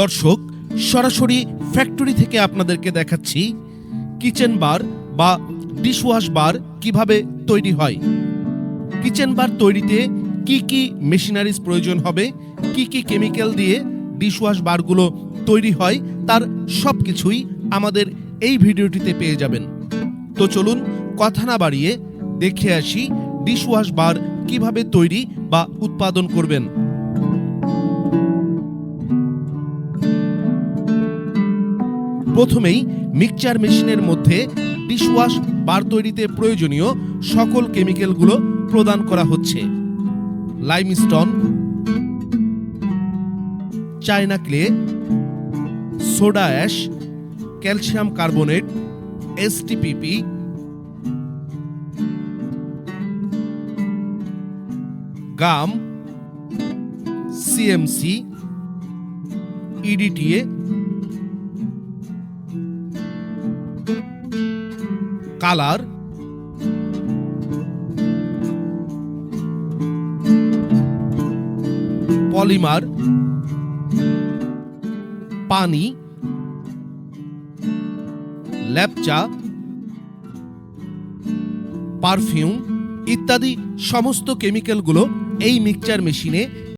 দর্শক, সরাসরি ফ্যাক্টরি থেকে আপনাদেরকে দেখাচ্ছি কিচেন বার বা ডিশওয়াশ বার কীভাবে তৈরি হয়। কিচেন বার তৈরিতে কি কি মেশিনারিজ প্রয়োজন হবে, কি কি কেমিক্যাল দিয়ে ডিশওয়াশ বারগুলো তৈরি হয়, তার সব কিছুই আমাদের এই ভিডিওটিতে পেয়ে যাবেন। তো চলুন কথা না বাড়িয়ে দেখে আসি ডিশওয়াশ বার কীভাবে তৈরি বা উৎপাদন করবেন। প্রথমেই মিক্সচার মেশিনের মধ্যে ডিশওয়াশ, বার তৈরিতে প্রয়োজনীয় সকল কেমিক্যালগুলো প্রদান করা হচ্ছে। Limestone, china clay, soda ash, calcium carbonate, STPP, gum, CMC, EDTA colour? Polymer? পানি? ল্যাপচা? পারফিউম? ইত্যাদি সমস্ত কেমিক্যালগুলো এই মিক্সচার মেশিনে